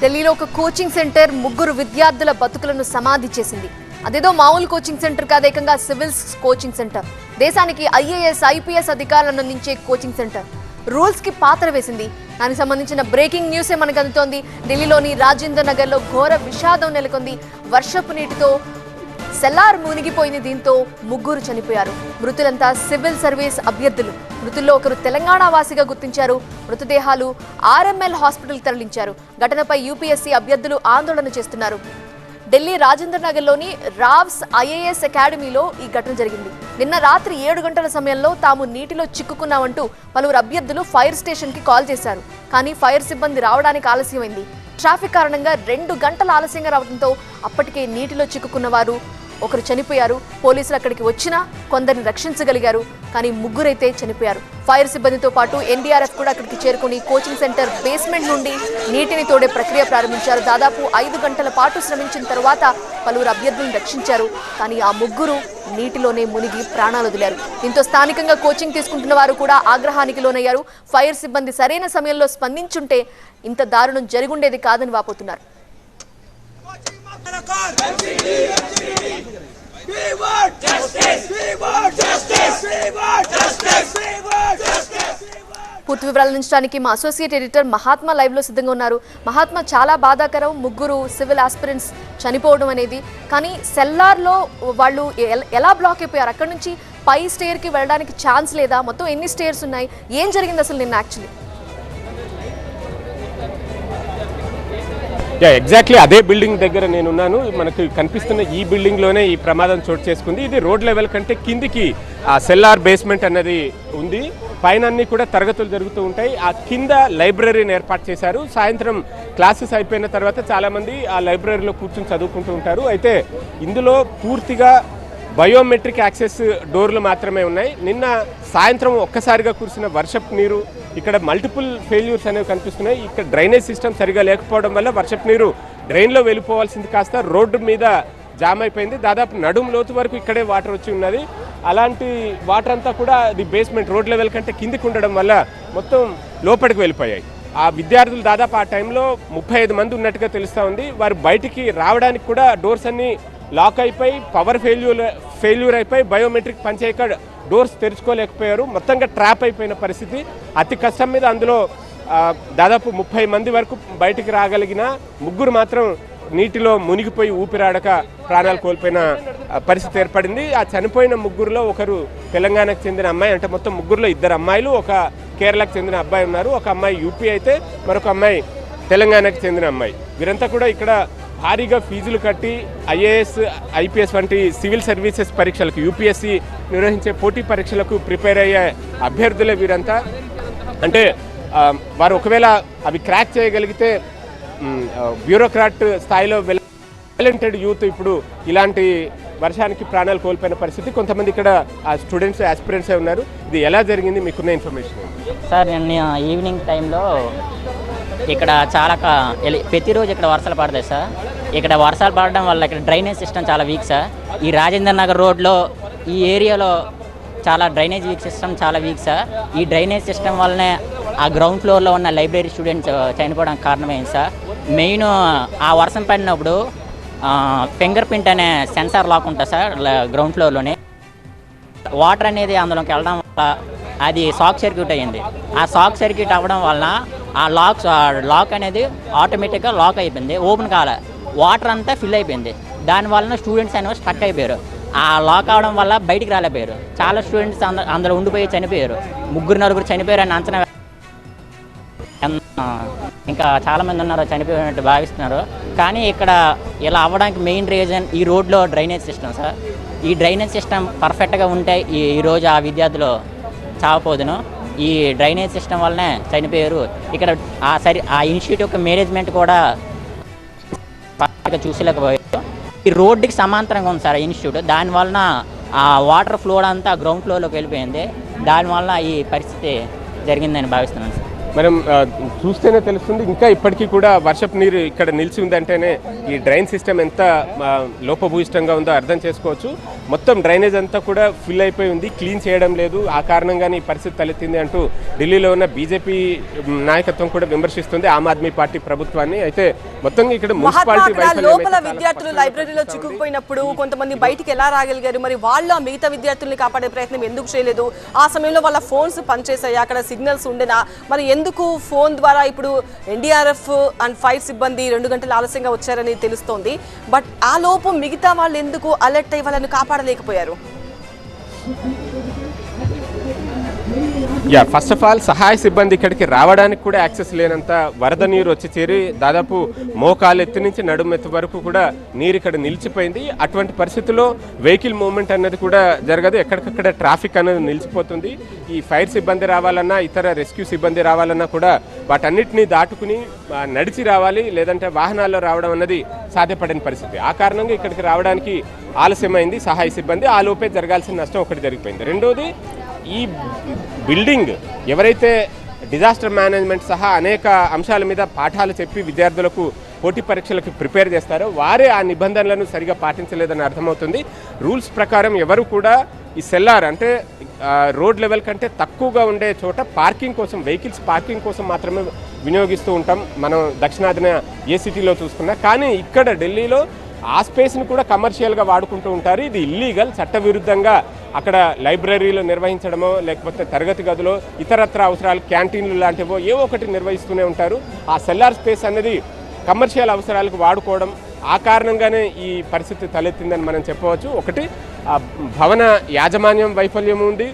ఢిల్లీలో ఒక coaching centre ముగ్గురు విద్యార్థుల బతుకులను సమాధి చేసింది. అదేదో మామూలు కోచింగ్ సెంటర్ కాదు ఏకంగా సివిల్స్ కోచింగ్ సెంటర్. దేశానికి ఐఏఎస్ ఐపీఎస్ అధికారులను అందించే కోచింగ్ సెంటర్. రూల్స్కి పాత్ర వేసింది. దానికి సంబంధించిన బ్రేకింగ్ న్యూసే మనకు అందుతోంది. ఢిల్లీలోని రాజేంద్ర నగర్లో ఘోర విషాదం నెలకొంది. వర్షపు నీటితో సెల్లార్ మునిగిపోయిన దీంతో ముగ్గురు చనిపోయారు. మృతులంతా సివిల్ సర్వీస్ అభ్యర్థులు. మృతుల్లో ఒకరు తెలంగాణ వాసిగా గుర్తించారు. మృతదేహాలు ఆర్ఎంఎల్ హాస్పిటల్ తరలించారు. ఘటనపై యూపీఎస్సీ అభ్యర్థులు ఆందోళన చేస్తున్నారు. ఢిల్లీ రాజేంద్ర నగర్లోని రావ్స్ ఐఏఎస్ అకాడమీలో ఈ ఘటన జరిగింది. నిన్న రాత్రి ఏడు గంటల సమయంలో తాము నీటిలో చిక్కుకున్నామంటూ పలువురు అభ్యర్థులు ఫైర్ స్టేషన్కి కాల్ చేశారు. కానీ ఫైర్ సిబ్బంది రావడానికి ఆలస్యమైంది. ట్రాఫిక్ కారణంగా రెండు గంటల ఆలస్యంగా రావడంతో అప్పటికే నీటిలో చిక్కుకున్న వారు ఒకరు చనిపోయారు. పోలీసులు అక్కడికి వచ్చినా కొందరిని రక్షించగలిగారు. కానీ ముగ్గురైతే చనిపోయారు ఫైర్ సిబ్బందితో పాటు ఎన్డీఆర్ఎఫ్ కూడా అక్కడికి చేరుకుని కోచింగ్ సెంటర్ బేస్మెంట్ నుండి నీటిని తోడే ప్రక్రియ ప్రారంభించారు దాదాపు ఐదు గంటల పాటు శ్రమించిన తర్వాత పలువురు అభ్యర్థులను రక్షించారు కానీ ఆ ముగ్గురు నీటిలోనే మునిగి ప్రాణాలు వదిలారు దీంతో స్థానికంగా కోచింగ్ తీసుకుంటున్న వారు కూడా ఆగ్రహానికి లోనయ్యారు ఫైర్ సిబ్బంది సరైన సమయంలో స్పందించుంటే ఇంత దారుణం జరిగుండేది కాదని వాపోతున్నారు We want justice! We want justice! We want justice! We want justice! పూర్తి వివరాలు అందించడానికి మా అసోసియేట్ ఎడిటర్ మహాత్మా లైవ్లో సిద్ధంగా ఉన్నారు. మహాత్మా చాలా బాధాకరం. ముగ్గురు సివిల్ ఆస్పిరెంట్స్ చనిపోవడం అనేది. కానీ సెల్లార్లో వాళ్ళు ఎలా బ్లాక్ అయిపోయారు? అక్కడ నుంచి పై స్టేర్కి వెళ్ళడానికి ఛాన్స్ లేదా? మొత్తం ఎన్ని స్టేర్స్ ఉన్నాయి? ఏం జరిగింది అసలు నిన్న యాక్చువల్లీ? యా ఎగ్జాక్ట్లీ అదే బిల్డింగ్ దగ్గర నేను ఉన్నాను. మనకు కనిపిస్తున్న ఈ బిల్డింగ్లోనే ఈ ప్రమాదం చోటు చేసుకుంది. ఇది రోడ్ లెవెల్ కంటే కిందికి ఆ సెల్లార్ బేస్మెంట్ అన్నది ఉంది. పైన అన్ని కూడా తరగతులు జరుగుతూ ఉంటాయి. ఆ కింద లైబ్రరీని ఏర్పాటు చేశారు. సాయంత్రం క్లాసెస్ అయిపోయిన తర్వాత చాలా మంది ఆ లైబ్రరీలో కూర్చొని చదువుకుంటూ ఉంటారు. అయితే ఇందులో పూర్తిగా బయోమెట్రిక్ యాక్సెస్ డోర్లు మాత్రమే ఉన్నాయి. నిన్న సాయంత్రం ఒక్కసారిగా కురిసిన వర్షపు నీరు ఇక్కడ మల్టిపుల్ ఫెయిల్యూర్స్ అనేవి కనిపిస్తున్నాయి. ఇక్కడ డ్రైనేజ్ సిస్టమ్ సరిగా లేకపోవడం వల్ల వర్షపు నీరు డ్రైన్లో వెళ్ళిపోవాల్సింది కాస్త రోడ్డు మీద జామ్ అయిపోయింది. దాదాపు నడుము లోతు వరకు ఇక్కడే వాటర్ వచ్చి ఉన్నది. అలాంటి వాటర్ అంతా కూడా అది బేస్మెంట్ రోడ్ లెవెల్ కంటే కిందికి ఉండడం వల్ల మొత్తం లోపలికి వెళ్ళిపోయాయి. ఆ విద్యార్థులు దాదాపు ఆ టైంలో ముప్పై ఐదు మంది ఉన్నట్టుగా తెలుస్తూ ఉంది. వారు బయటికి రావడానికి కూడా డోర్స్ అన్నీ లాక్ అయిపోయి పవర్ ఫెయిల్యూర్ ఫెయిల్యూర్ అయిపోయి బయోమెట్రిక్ పనిచేయక డోర్స్ తెరుచుకోలేకపోయారు. మొత్తంగా ట్రాప్ అయిపోయిన పరిస్థితి. అతి కష్టం మీద అందులో దాదాపు ముప్పై మంది వరకు బయటికి రాగలిగిన ముగ్గురు మాత్రం నీటిలో మునిగిపోయి ఊపిరాడక ప్రాణాలు కోల్పోయిన పరిస్థితి ఏర్పడింది. ఆ చనిపోయిన ముగ్గురులో ఒకరు తెలంగాణకు చెందిన అమ్మాయి అంటే మొత్తం ముగ్గురులో ఇద్దరు అమ్మాయిలు ఒక కేరళకు చెందిన అబ్బాయి ఉన్నారు. ఒక అమ్మాయి యూపీ అయితే మరొక అమ్మాయి తెలంగాణకు చెందిన అమ్మాయి. వీరంతా కూడా ఇక్కడ భారీగా ఫీజులు కట్టి ఐఏఎస్ ఐపీఎస్ వంటి సివిల్ సర్వీసెస్ పరీక్షలకు యూపీఎస్సి నిర్వహించే పోటీ పరీక్షలకు ప్రిపేర్ అయ్యే అభ్యర్థులే వీరంతా. అంటే వారు ఒకవేళ అవి క్రాక్ చేయగలిగితే బ్యూరోక్రాట్ స్థాయిలో టాలెంటెడ్ యూత్ ఇప్పుడు ఇలాంటి వర్షానికి ప్రాణాలు కోల్పోయిన పరిస్థితి. కొంతమంది ఇక్కడ స్టూడెంట్స్ ఆస్పిరెంట్స్ ఉన్నారు. ఇది ఎలా జరిగింది? మీకున్న ఇన్ఫర్మేషన్ సార్ నిన్న ఈవినింగ్ టైంలో ఇక్కడ చాలా ప్రతిరోజు ఇక్కడ వర్షాలు పడతాయి సార్. ఇక్కడ వర్షాలు పడడం వల్ల ఇక్కడ డ్రైనేజ్ సిస్టమ్ చాలా వీక్ సార్. ఈ రాజేంద్ర నగర్ రోడ్లో ఈ ఏరియాలో చాలా డ్రైనేజ్ వీక్ సిస్టమ్ చాలా వీక్ సార్. ఈ డ్రైనేజ్ సిస్టమ్ వల్లనే ఆ గ్రౌండ్ ఫ్లోర్లో ఉన్న లైబ్రరీ స్టూడెంట్స్ చనిపోవడానికి కారణమైంది సార్. మెయిన్ ఆ వర్షం పడినప్పుడు ఫింగర్ ప్రింట్ అనే సెన్సార్ లాక్ ఉంటుంది సార్ గ్రౌండ్ ఫ్లోర్లోనే వాటర్ అనేది అందులోకి వెళ్ళడం వల్ల అది షాక్ సర్క్యూట్ అయ్యింది. ఆ షాక్ సర్క్యూట్ అవ్వడం వలన ఆ లాక్ లాక్ అనేది ఆటోమేటిక్గా లాక్ అయిపోయింది ఓపెన్ కాలే. వాటర్ అంతా ఫిల్ అయిపోయింది. దాని వలన స్టూడెంట్స్ అనేవి స్టక్ అయిపోయారు. ఆ లాక్ అవడం వల్ల బయటికి రాలేపోయారు చాలా స్టూడెంట్స్ అందులో ఉండిపోయి చనిపోయారు. ముగ్గురు నలుగురు చనిపోయారు అని అంచనా ఇంకా చాలామంది ఉన్నారు చనిపోయినట్టు భావిస్తున్నారు. కానీ ఇక్కడ ఇలా అవ్వడానికి మెయిన్ రీజన్ ఈ రోడ్లో డ్రైనేజ్ సిస్టమ్ సార్. ఈ డ్రైనేజ్ సిస్టమ్ పర్ఫెక్ట్గా ఉంటే ఈ ఈరోజు ఆ విద్యార్థులు చావపోదును. ఈ డ్రైనేజ్ సిస్టమ్ వల్లనే చనిపోయారు. ఇక్కడ ఆ సరి ఆ ఇన్స్టిట్యూట్ యొక్క మేనేజ్మెంట్ కూడా పర్ఫెక్ట్గా చూసలేకపోయారు ఈ రోడ్డుకి సమాంతరంగా ఉంది సార్ ఇన్స్టిట్యూట్. దాని వలన ఆ వాటర్ ఫ్లో అంతా గ్రౌండ్ ఫ్లోర్లోకి వెళ్ళిపోయింది. దానివల్ల ఈ పరిస్థితి జరిగిందని భావిస్తున్నాను సార్. మనం చూస్తేనే తెలుస్తుంది. ఇంకా ఇప్పటికీ కూడా వర్షపు నీరు ఇక్కడ నిలిచి ఉందంటేనే ఈ డ్రైన్ సిస్టమ్ ఎంత లోపభూయిష్టంగా ఉందో అర్థం చేసుకోవచ్చు. మొత్తం డ్రైనేజ్ అంతా కూడా ఫిల్ అయిపోయి ఉంది. క్లీన్ చేయడం లేదు. ఆ కారణంగానే ఈ పరిస్థితి తలెత్తింది అంటూ ఢిల్లీలో ఉన్న బీజేపీ నాయకత్వం కూడా విమర్శిస్తుంది. ఆమ్ ఆద్మీ పార్టీ ప్రభుత్వాన్ని. అయితే మొత్తంగా ఇక్కడ మున్సిపాలిటీ లోపల విద్యార్థులు లైబ్రరీలో. చిక్కుకుపోయినప్పుడు కొంతమంది బయటికి ఎలా రాగలిగారు? మరి వాళ్ళు మిగతా విద్యార్థుల్ని కాపాడే ప్రయత్నం ఎందుకు చేయలేదు? ఆ సమయంలో వాళ్ళ ఫోన్స్ పనిచేసాయి అక్కడ సిగ్నల్స్ ఉండేనా? మరి ఎందుకు ఫోన్ ద్వారా ఇప్పుడు ఎన్డీఆర్ఎఫ్ అండ్ ఫైర్ సిబ్బంది రెండు గంటలు ఆలస్యంగా వచ్చారని తెలుస్తోంది. బట్ ఆ లోపు మిగతా వాళ్ళు ఎందుకు అలర్ట్ అయ్యి వాళ్ళని కాపాడలేకపోయారు? యా ఫస్ట్ ఆఫ్ ఆల్ సహాయ సిబ్బంది ఇక్కడికి రావడానికి కూడా యాక్సెస్ లేనంత వరద నీరు వచ్చి చేరి దాదాపు మోకాలు ఎత్తు నుంచి నడుము ఎత్తు వరకు కూడా నీరు ఇక్కడ నిలిచిపోయింది. అటువంటి పరిస్థితుల్లో వెహికల్ మూవ్మెంట్ అన్నది కూడా జరగదు. ఎక్కడికక్కడ ట్రాఫిక్ అనేది నిలిచిపోతుంది. ఈ ఫైర్ సిబ్బంది రావాలన్నా ఇతర రెస్క్యూ సిబ్బంది రావాలన్నా కూడా వాటన్నిటిని దాటుకుని నడిచి రావాలి. లేదంటే వాహనాల్లో రావడం అన్నది సాధ్యపడని పరిస్థితి. ఆ కారణంగా ఇక్కడికి రావడానికి ఆలస్యమైంది సహాయ సిబ్బంది. ఆ లోపే జరగాల్సిన నష్టం ఒకటి జరిగిపోయింది. రెండోది ఈ బిల్డింగ్ ఎవరైతే డిజాస్టర్ మేనేజ్మెంట్ సహా అనేక అంశాల మీద పాఠాలు చెప్పి విద్యార్థులకు పోటీ పరీక్షలకు ప్రిపేర్ చేస్తారో వారే ఆ నిబంధనలను సరిగా పాటించలేదని అర్థమవుతుంది. రూల్స్ ప్రకారం ఎవరు కూడా ఈ సెల్లార్ అంటే రోడ్ లెవెల్ కంటే తక్కువగా ఉండే చోట పార్కింగ్ కోసం వెహికల్స్ పార్కింగ్ కోసం మాత్రమే వినియోగిస్తూ ఉంటాం మనం దక్షిణాదిన ఏ సిటీలో చూసుకున్నా. కానీ ఇక్కడ ఢిల్లీలో ఆ స్పేస్ని కూడా కమర్షియల్గా వాడుకుంటూ ఉంటారు. ఇది ఇల్లీగల్ చట్టవిరుద్ధంగా అక్కడ లైబ్రరీలు నిర్వహించడమో లేకపోతే తరగతి గదిలో ఇతరత్ర అవసరాలు క్యాంటీన్లు లాంటివో ఏవో ఒకటి నిర్వహిస్తూనే ఉంటారు. ఆ సెల్లార్ స్పేస్ అనేది కమర్షియల్ అవసరాలకు వాడుకోవడం ఆ కారణంగానే ఈ పరిస్థితి తలెత్తిందని మనం చెప్పవచ్చు. ఒకటి ఆ భవన యాజమాన్యం వైఫల్యం ఉంది.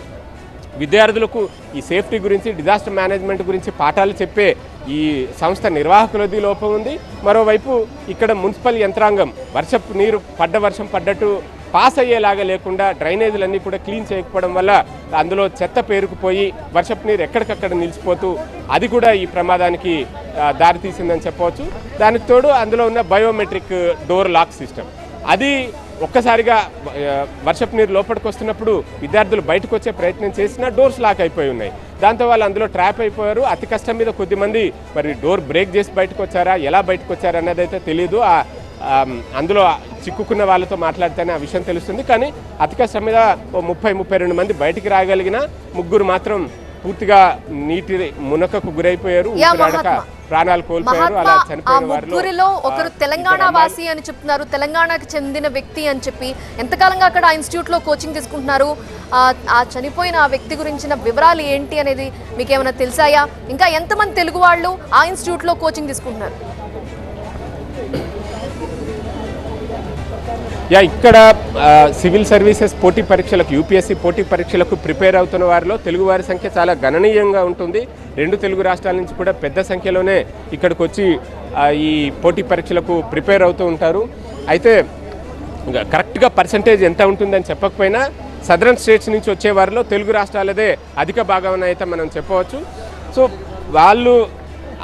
విద్యార్థులకు ఈ సేఫ్టీ గురించి డిజాస్టర్ మేనేజ్మెంట్ గురించి పాఠాలు చెప్పే ఈ సంస్థ నిర్వాహకులది లోపం ఉంది. మరోవైపు ఇక్కడ మున్సిపల్ యంత్రాంగం వర్షపు నీరు పడ్డ వర్షం పడ్డట్టు పాస్ అయ్యేలాగా లేకుండా డ్రైనేజీలన్నీ కూడా క్లీన్ చేయకపోవడం వల్ల అందులో చెత్త పేరుకుపోయి వర్షపు నీరు ఎక్కడికక్కడ నిలిచిపోతూ అది కూడా ఈ ప్రమాదానికి దారితీసిందని చెప్పవచ్చు. దానికి తోడు అందులో ఉన్న బయోమెట్రిక్ డోర్ లాక్ సిస్టమ్. అది ఒక్కసారిగా వర్షపు నీరు లోపలికి వస్తున్నప్పుడు విద్యార్థులు బయటకు వచ్చే ప్రయత్నం చేసినా డోర్స్ లాక్ అయిపోయి ఉన్నాయి. దాంతో వాళ్ళు అందులో ట్రాప్ అయిపోయారు. అతి కష్టం మీద కొద్దిమంది మరి డోర్ బ్రేక్ చేసి బయటకు వచ్చారా? ఎలా బయటకు వచ్చారా అన్నది అయితే తెలియదు ఆ, అందులో చిక్కుకున్న వాళ్ళతో మాట్లాడితేనే ఆ విషయం తెలుస్తుంది. కానీ అతి కష్టం మీద ఓ ముప్పై ముప్పై రెండు మంది బయటికి రాగలిగిన ముగ్గురు మాత్రం పూర్తిగా నీటి మునకకు గురైపోయారు. ప్రాణాలు కోల్పోయారు. అలా చనిపోయిన వారిలో ఒకరు తెలంగాణ వాసి అని చెప్తున్నారు. తెలంగాణకు చెందిన వ్యక్తి అని చెప్పి ఎంతకాలంగా అక్కడ ఆ ఇన్స్టిట్యూట్లో కోచింగ్ తీసుకుంటున్నారు? ఆ ఆ చనిపోయిన ఆ వ్యక్తి గురించిన వివరాలు ఏంటి అనేది మీకు ఏమైనా తెలిసాయా? ఇంకా ఎంతమంది తెలుగు వాళ్ళు ఆ ఇన్స్టిట్యూట్లో కోచింగ్ తీసుకుంటున్నారు? యా ఇక్కడ సివిల్ సర్వీసెస్ పోటీ పరీక్షలకు యూపీఎస్సీ పోటీ పరీక్షలకు ప్రిపేర్ అవుతున్న వారిలో తెలుగువారి సంఖ్య చాలా గణనీయంగా ఉంటుంది. రెండు తెలుగు రాష్ట్రాల నుంచి కూడా పెద్ద సంఖ్యలోనే ఇక్కడికి వచ్చి ఈ పోటీ పరీక్షలకు ప్రిపేర్ అవుతూ ఉంటారు. అయితే కరెక్ట్గా పర్సంటేజ్ ఎంత ఉంటుందని చెప్పకపోయినా సదరన్ స్టేట్స్ నుంచి వచ్చే వారిలో తెలుగు రాష్ట్రాలదే అధిక భాగం అయితే మనం చెప్పవచ్చు. సో వాళ్ళు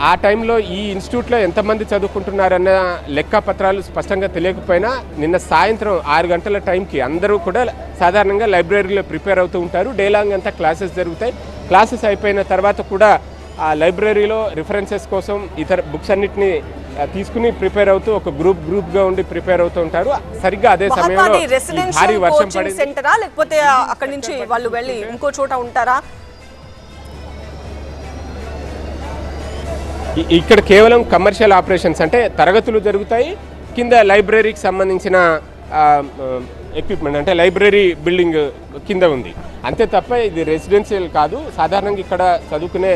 ఆ టైంలో ఈ ఇన్స్టిట్యూట్లో ఎంతమంది చదువుకుంటున్నారన్న లెక్క పత్రాలు స్పష్టంగా తెలియకపోయినా నిన్న సాయంత్రం ఆరు గంటల టైంకి అందరూ కూడా సాధారణంగా లైబ్రరీలో ప్రిపేర్ అవుతూ ఉంటారు. డే లాంగ్ అంతా క్లాసెస్ జరుగుతాయి. క్లాసెస్ అయిపోయిన తర్వాత కూడా ఆ లైబ్రరీలో రిఫరెన్సెస్ కోసం ఇతర బుక్స్ అన్నిటిని తీసుకుని ప్రిపేర్ అవుతూ ఒక గ్రూప్ గ్రూప్గా ఉండి ప్రిపేర్ అవుతూ ఉంటారు. సరిగ్గా అదే సమయంలో భారీ వర్షం పడింది సెంటరా? లేకపోతే అక్కడి నుంచి వాళ్ళు వెళ్ళి ఇంకో చోట ఉంటారా? ఇక్కడ కేవలం కమర్షియల్ ఆపరేషన్స్ అంటే తరగతులు జరుగుతాయి కింద లైబ్రరీకి సంబంధించిన ఎక్విప్మెంట్ అంటే లైబ్రరీ బిల్డింగ్ కింద ఉంది. అంతే తప్ప ఇది రెసిడెన్షియల్ కాదు. సాధారణంగా ఇక్కడ చదువుకునే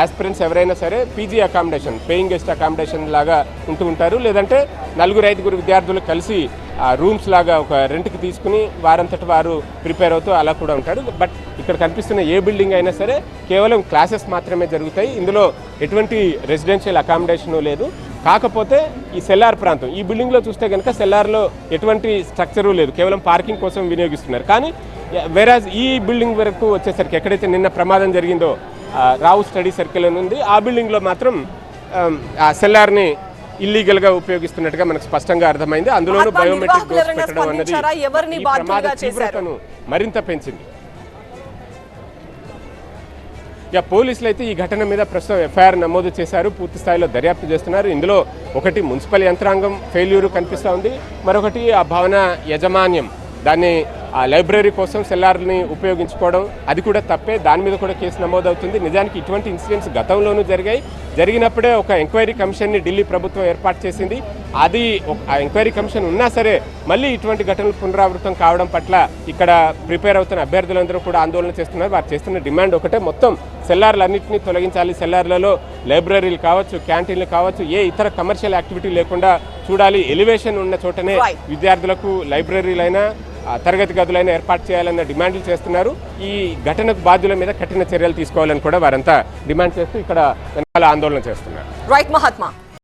ఆస్పిరెంట్స్ ఎవరైనా సరే PG accommodation paying guest accommodation లాగా ఉంటూ ఉంటారు. లేదంటే నలుగురు ఐదుగురు విద్యార్థులు కలిసి రూమ్స్ లాగా ఒక రెంట్కి తీసుకుని వారంతటి వారు ప్రిపేర్ అవుతూ అలా కూడా ఉంటారు. బట్ ఇక్కడ కనిపిస్తున్న ఏ బిల్డింగ్ అయినా సరే కేవలం క్లాసెస్ మాత్రమే జరుగుతాయి. ఇందులో ఎటువంటి రెసిడెన్షియల్ అకామిడేషన్ లేదు. కాకపోతే ఈ సెల్లార్ ప్రాంతం ఈ బిల్డింగ్లో చూస్తే కనుక సెల్లార్లో ఎటువంటి స్ట్రక్చరు లేదు. కేవలం పార్కింగ్ కోసం వినియోగిస్తున్నారు. కానీ వేరాజ్ ఈ బిల్డింగ్ వరకు వచ్చేసరికి ఎక్కడైతే నిన్న ప్రమాదం జరిగిందో రావు స్టడీ సర్కిల్ అని ఉంది. ఆ బిల్డింగ్లో మాత్రం ఆ సెల్లార్ని ఇల్లీగల్గా ఉపయోగిస్తున్నట్టుగా మనకు స్పష్టంగా అర్థమైంది. అందులోనూ బయోమెట్రిక్ ఎవరైనా పెట్టడం అన్నది ఈ ప్రమాద? తీవ్రతను మరింత పెంచింది. ఇక పోలీసులు అయితే ఈ ఘటన మీద ప్రస్తుతం ఎఫ్ఐఆర్ నమోదు చేశారు. పూర్తి స్థాయిలో దర్యాప్తు చేస్తున్నారు. ఇందులో ఒకటి మున్సిపల్ యంత్రాంగం ఫెయిల్యూర్ కనిపిస్తూ ఉంది. మరొకటి ఆ భవన యజమాన్యం. దాన్ని ఆ లైబ్రరీ కోసం సెల్లార్ని ఉపయోగించుకోవడం అది కూడా తప్పే. దాని మీద కూడా కేసు నమోదవుతుంది. నిజానికి ఇటువంటి ఇన్సిడెంట్స్ గతంలోనూ జరిగాయి. జరిగినప్పుడే ఒక ఎంక్వైరీ కమిషన్ని ఢిల్లీ ప్రభుత్వం ఏర్పాటు చేసింది. అది ఒక- ఆ ఎంక్వైరీ కమిషన్ ఉన్నా సరే మళ్ళీ ఇటువంటి ఘటనలు పునరావృతం కావడం పట్ల ఇక్కడ ప్రిపేర్ అవుతున్న అభ్యర్థులందరూ కూడా ఆందోళన చేస్తున్నారు. వారు చేస్తున్న డిమాండ్ ఒకటే. మొత్తం సెల్లార్లన్నింటినీ తొలగించాలి. సెల్లార్లలో లైబ్రరీలు కావచ్చు క్యాంటీన్లు కావచ్చు ఏ ఇతర కమర్షియల్ యాక్టివిటీ లేకుండా చూడాలి. ఎలివేషన్ ఉన్న చోటనే. విద్యార్థులకు లైబ్రరీలైనా తరగతి గదులైనా ఏర్పాటు చేయాలన్న డిమాండ్లు చేస్తున్నారు. ఈ ఘటనకు బాధ్యుల మీద కఠిన చర్యలు తీసుకోవాలని కూడా వారంతా డిమాండ్ చేస్తూ ఇక్కడ వెనకాల ఆందోళన చేస్తున్నారు. రైట్ మహాత్మా.